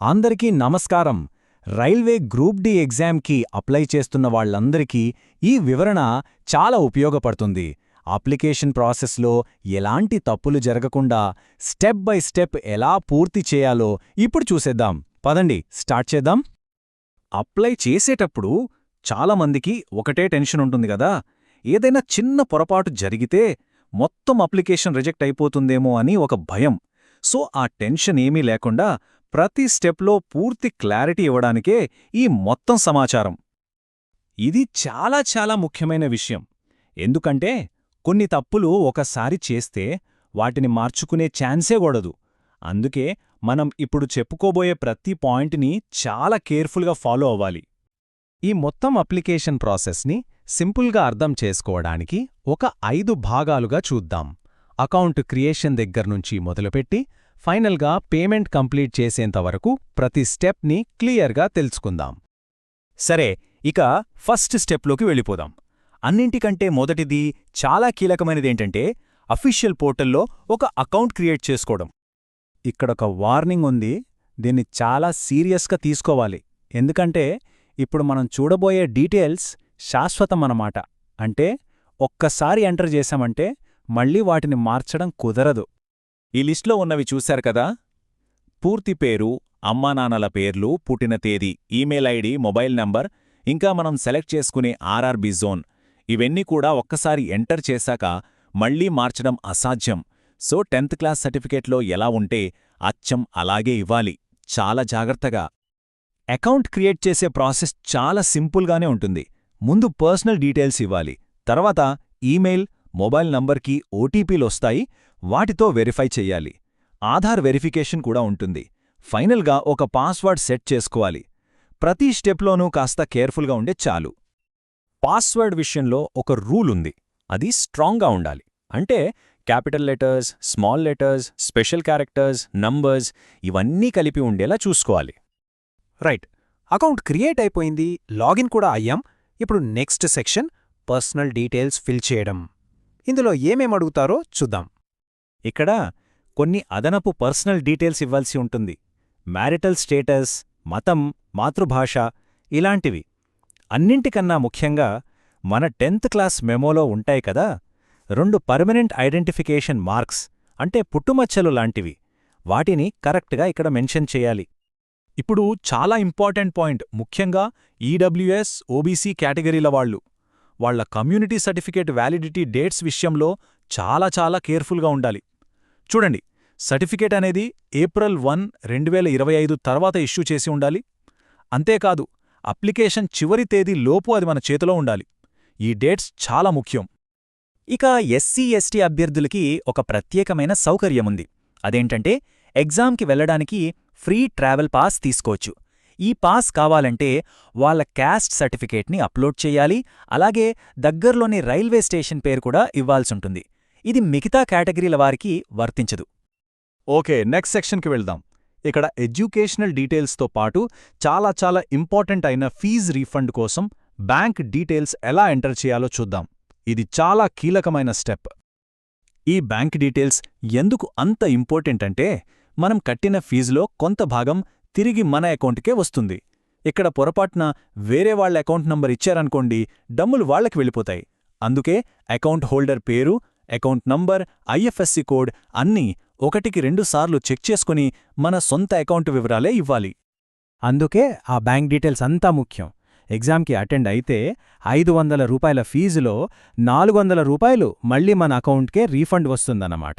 అందరికీ నమస్కారం. Railway group D ఎగ్జామ్కి అప్లై చేస్తున్న వాళ్ళందరికీ ఈ వివరణ చాలా ఉపయోగపడుతుంది. అప్లికేషన్ ప్రాసెస్లో ఎలాంటి తప్పులు జరగకుండా స్టెప్ బై స్టెప్ ఎలా పూర్తి చేయాలో ఇప్పుడు చూసేద్దాం. పదండి స్టార్ట్ చేద్దాం. అప్లై చేసేటప్పుడు చాలామందికి ఒకటే టెన్షన్ ఉంటుంది కదా. ఏదైనా చిన్న పొరపాటు జరిగితే మొత్తం అప్లికేషన్ రిజెక్ట్ అయిపోతుందేమో అని ఒక భయం. సో ఆ టెన్షన్ ఏమీ లేకుండా ప్రతి స్టెప్లో పూర్తి క్లారిటీ ఇవ్వడానికే ఈ మొత్తం సమాచారం. ఇది చాలా చాలా ముఖ్యమైన విషయం. ఎందుకంటే కొన్ని తప్పులు ఒకసారి చేస్తే వాటిని మార్చుకునే ఛాన్సే కూడదు అందుకే మనం ఇప్పుడు చెప్పుకోబోయే ప్రతి పాయింట్ని చాలా కేర్ఫుల్గా ఫాలో అవ్వాలి. ఈ మొత్తం అప్లికేషన్ ప్రాసెస్ని సింపుల్గా అర్థం చేసుకోవడానికి ఒక ఐదు భాగాలుగా చూద్దాం. అకౌంట్ క్రియేషన్ దగ్గర్నుంచి మొదలుపెట్టి ఫైనల్గా పేమెంట్ కంప్లీట్ చేసేంతవరకు ప్రతి స్టెప్ని క్లియర్గా తెలుసుకుందాం. సరే ఇక ఫస్ట్ స్టెప్లోకి వెళ్ళిపోదాం. అన్నింటికంటే మొదటిది చాలా కీలకమైనదేంటంటే అఫీషియల్ పోర్టల్లో ఒక అకౌంట్ క్రియేట్ చేసుకోవడం. ఇక్కడొక వార్నింగ్ ఉంది దీన్ని చాలా సీరియస్గా తీసుకోవాలి. ఎందుకంటే ఇప్పుడు మనం చూడబోయే డీటెయిల్స్ శాశ్వతమన్నమాట. అంటే ఒక్కసారి ఎంటర్ చేశామంటే మళ్ళీ వాటిని మార్చడం కుదరదు. ఈ లిస్ట్లో ఉన్నవి చూశారు కదా? పూర్తి పేరు అమ్మానాన్నల పేర్లు పుట్టిన తేదీ ఈమెయిల్ ఐడి మొబైల్ నంబర్ ఇంకా మనం సెలెక్ట్ చేసుకునే ఆర్ఆర్బి జోన్. ఇవన్నీ కూడా ఒక్కసారి ఎంటర్ చేశాక మళ్ళీ మార్చడం అసాధ్యం. సో టెన్త్ క్లాస్ సర్టిఫికేట్లో ఎలా ఉంటే అచ్చం అలాగే ఇవ్వాలి. చాలా జాగ్రత్తగా. అకౌంట్ క్రియేట్ చేసే ప్రాసెస్ చాలా సింపుల్గానే ఉంటుంది. ముందు పర్సనల్ డీటెయిల్స్ ఇవ్వాలి. తర్వాత ఈమెయిల్ మొబైల్ నంబర్కి ఓటీపీలొస్తాయి వాటితో వెరిఫై చెయ్యాలి. ఆధార్ వెరిఫికేషన్ కూడా ఉంటుంది. ఫైనల్గా ఒక పాస్వర్డ్ సెట్ చేసుకోవాలి. ప్రతి స్టెప్లోనూ కాస్త కేర్ఫుల్గా ఉండే చాలు. పాస్వర్డ్ విషయంలో ఒక రూల్ ఉంది. అది స్ట్రాంగ్గా ఉండాలి. అంటే capital letters small letters special characters numbers ఇవన్నీ కలిపి ఉండేలా చూసుకోవాలి. రైట్. అకౌంట్ క్రియేట్ అయిపోయింది. లాగిన్ కూడా అయ్యాం. ఇప్పుడు next section personal details fill చేయడం. ఇందులో ఏమేం అడుగుతారో చూద్దాం. ఇక్కడ కొన్ని అదనపు పర్సనల్ డీటెయిల్స్ ఇవ్వాల్సి ఉంటుంది. మ్యారిటల్ స్టేటస్ మతం మాతృభాష ఇలాంటివి. అన్నింటికన్నా ముఖ్యంగా మన టెన్త్ క్లాస్ మెమోలో ఉంటాయి కదా రెండు పర్మనెంట్ ఐడెంటిఫికేషన్ మార్క్స్ అంటే పుట్టుమచ్చలు లాంటివి. వాటిని కరెక్ట్గా ఇక్కడ మెన్షన్ చేయాలి. ఇప్పుడు చాలా ఇంపార్టెంట్ పాయింట్ ముఖ్యంగా ఈడబ్ల్యూఎస్ ఓబీసీ కేటగిరీల వాళ్ళు. వాళ్ళ కమ్యూనిటీ సర్టిఫికేట్ వ్యాలిడిటీ డేట్స్ విషయంలో చాలా చాలా కేర్ఫుల్గా ఉండాలి. చూడండి సర్టిఫికేట్ అనేది ఏప్రిల్ వన్ రెండు వేల ఇరవై ఐదు తర్వాత ఇష్యూ చేసి ఉండాలి. అంతేకాదు అప్లికేషన్ చివరి తేదీ లోపు అది మన చేతిలో ఉండాలి. ఈ డేట్స్ చాలా ముఖ్యం. ఇక ఎస్సీ ఎస్టీ అభ్యర్థులకి ఒక ప్రత్యేకమైన సౌకర్యముంది. అదేంటంటే ఎగ్జామ్కి వెళ్ళడానికి ఫ్రీ ట్రావెల్ పాస్ తీసుకోవచ్చు. ఈ పాస్ కావాలంటే వాళ్ళ క్యాస్ట్ సర్టిఫికేట్ని అప్లోడ్ చెయ్యాలి అలాగే దగ్గర్లోని రైల్వే స్టేషన్ పేరు కూడా ఇవ్వాల్సుంటుంది. ఇది మిగతా కేటగిరీల వారికి వర్తించదు. ఓకే నెక్స్ట్ సెక్షన్కి వెళ్దాం. ఇక్కడ ఎడ్యుకేషనల్ డీటెయిల్స్తో పాటు చాలా చాలా ఇంపార్టెంట్ అయిన ఫీజ్ రీఫండ్ కోసం బ్యాంక్ డీటెయిల్స్ ఎలా ఎంటర్ చేయాలో చూద్దాం. ఇది చాలా కీలకమైన స్టెప్. ఈ బ్యాంక్ డీటెయిల్స్ ఎందుకు అంత ఇంపార్టెంట్ అంటే మనం కట్టిన ఫీజులో కొంత భాగం తిరిగి మన అకౌంట్కే వస్తుంది. ఇక్కడ పొరపాటున వేరే వాళ్ళ అకౌంట్ నంబర్ ఇచ్చారనుకోండి డమ్ములు వాళ్ళకి వెళ్ళిపోతాయి. అందుకే అకౌంట్ హోల్డర్ పేరు అకౌంట్ నంబర్ ఐఎఫ్ఎస్సి కోడ్ అన్నీ ఒకటికి రెండుసార్లు చెక్ చేసుకుని మన సొంత అకౌంట్ వివరాలే ఇవ్వాలి. అందుకే ఆ బ్యాంక్ డీటెయిల్స్ అంతా ముఖ్యం. ఎగ్జామ్కి అటెండ్ అయితే ఐదు వందల రూపాయల ఫీజులో నాలుగు వందల రూపాయలు మళ్ళీ మన అకౌంట్కే రీఫండ్ వస్తుందన్నమాట.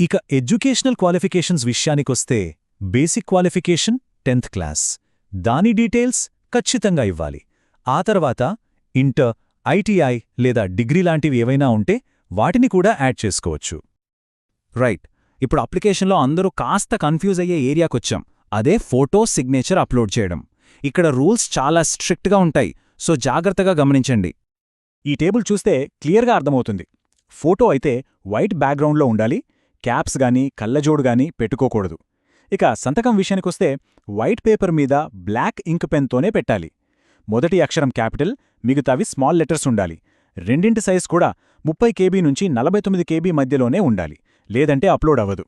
ఇక ఎడ్యుకేషనల్ క్వాలిఫికేషన్స్ విషయానికొస్తే బేసిక్ క్వాలిఫికేషన్ టెన్త్ క్లాస్. దాని డీటెయిల్స్ ఖచ్చితంగా ఇవ్వాలి. ఆ తర్వాత ఇంటర్ ఐటీఐ లేదా డిగ్రీ లాంటివి ఏవైనా ఉంటే వాటిని కూడా యాడ్ చేసుకోవచ్చు. రైట్ ఇప్పుడు అప్లికేషన్లో అందరూ కాస్త కన్ఫ్యూజ్ అయ్యే ఏరియాకొచ్చాం అదే ఫోటో సిగ్నేచర్ అప్లోడ్ చేయడం. ఇక్కడ రూల్స్ చాలా స్ట్రిక్ట్గా ఉంటాయి. సో జాగ్రత్తగా గమనించండి. ఈ టేబుల్ చూస్తే క్లియర్గా అర్థమవుతుంది. ఫోటో అయితే వైట్ బ్యాక్గ్రౌండ్లో ఉండాలి. క్యాప్స్ గాని కళ్ళజోడు గాని పెట్టుకోకూడదు. ఇక సంతకం విషయానికొస్తే వైట్ పేపర్ మీద బ్లాక్ ఇంక్ పెన్తోనే పెట్టాలి. మొదటి అక్షరం క్యాపిటల్ మిగతావి స్మాల్ లెటర్స్ ఉండాలి. రెండింటి సైజ్ కూడా ముప్పై కేబీ నుంచి నలభై తొమ్మిది కేబీ మధ్యలోనే ఉండాలి లేదంటే అప్లోడ్ అవ్వదు.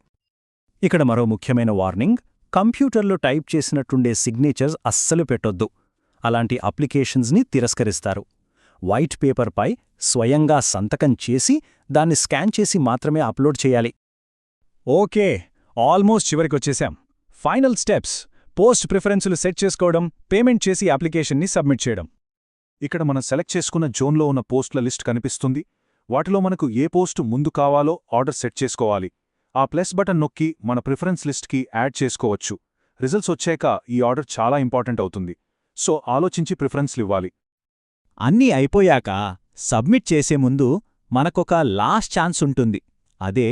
ఇక్కడ మరో ముఖ్యమైన వార్నింగ్ కంప్యూటర్లో టైప్ చేసినట్టుండే సిగ్నేచర్స్ అస్సలు పెట్టొద్దు. అలాంటి అప్లికేషన్స్ని తిరస్కరిస్తారు. వైట్ పేపర్పై స్వయంగా సంతకం చేసి దాన్ని స్కాన్ చేసి మాత్రమే అప్లోడ్ చేయాలి. ఓకే ఆల్మోస్ట్ చివరికొచ్చేశాం ఫైనల్ స్టెప్స్ పోస్ట్ ప్రిఫరెన్సులు సెట్ చేసుకోవడం పేమెంట్ చేసి అప్లికేషన్ని సబ్మిట్ చేయడం. ఇక్కడ మనం సెలెక్ట్ చేసుకున్న జోన్లో ఉన్న పోస్టుల లిస్ట్ కనిపిస్తుంది. వాటిలో మనకు ఏ పోస్టు ముందు కావాలో ఆర్డర్ సెట్ చేసుకోవాలి. ఆ ప్లస్ బటన్ నొక్కి మన ప్రిఫరెన్స్ లిస్ట్కి యాడ్ చేసుకోవచ్చు. రిజల్ట్స్ వచ్చాక ఈ ఆర్డర్ చాలా ఇంపార్టెంట్ అవుతుంది. సో ఆలోచించి ప్రిఫరెన్స్లివ్వాలి అన్నీ అయిపోయాక సబ్మిట్ చేసే ముందు మనకొక లాస్ట్ ఛాన్స్ ఉంటుంది. అదే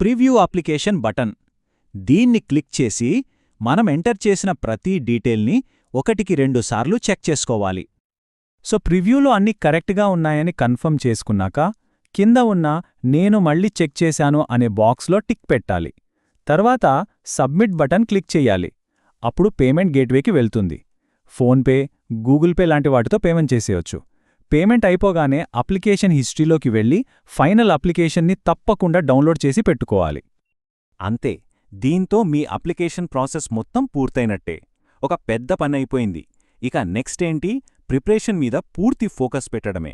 ప్రివ్యూ అప్లికేషన్ బటన్. దీన్ని క్లిక్ చేసి మనం ఎంటర్ చేసిన ప్రతి డీటెయిల్ని ఒకటికి రెండుసార్లు చెక్ చేసుకోవాలి. సో ప్రివ్యూలో అన్నీ కరెక్ట్గా ఉన్నాయని కన్ఫర్మ్ చేసుకున్నాక కింద ఉన్న నేను మళ్ళీ చెక్ చేశాను అనే బాక్స్లో టిక్ పెట్టాలి. తర్వాత సబ్మిట్ బటన్ క్లిక్ చెయ్యాలి అప్పుడు పేమెంట్ గేట్వేకి వెళ్తుంది. ఫోన్పే గూగుల్ పే లాంటి వాటితో పేమెంట్ చేసేయొచ్చు. పేమెంట్ అయిపోగానే అప్లికేషన్ హిస్టరీలోకి వెళ్ళి ఫైనల్ అప్లికేషన్ని తప్పకుండా డౌన్లోడ్ చేసి పెట్టుకోవాలి. అంతే. దీంతో మీ అప్లికేషన్ ప్రాసెస్ మొత్తం పూర్తయినట్టే. ఒక పెద్ద పని అయిపోయింది. ఇక నెక్స్ట్ ఏంటి? ప్రిపరేషన్ మీద పూర్తి ఫోకస్ పెట్టడమే.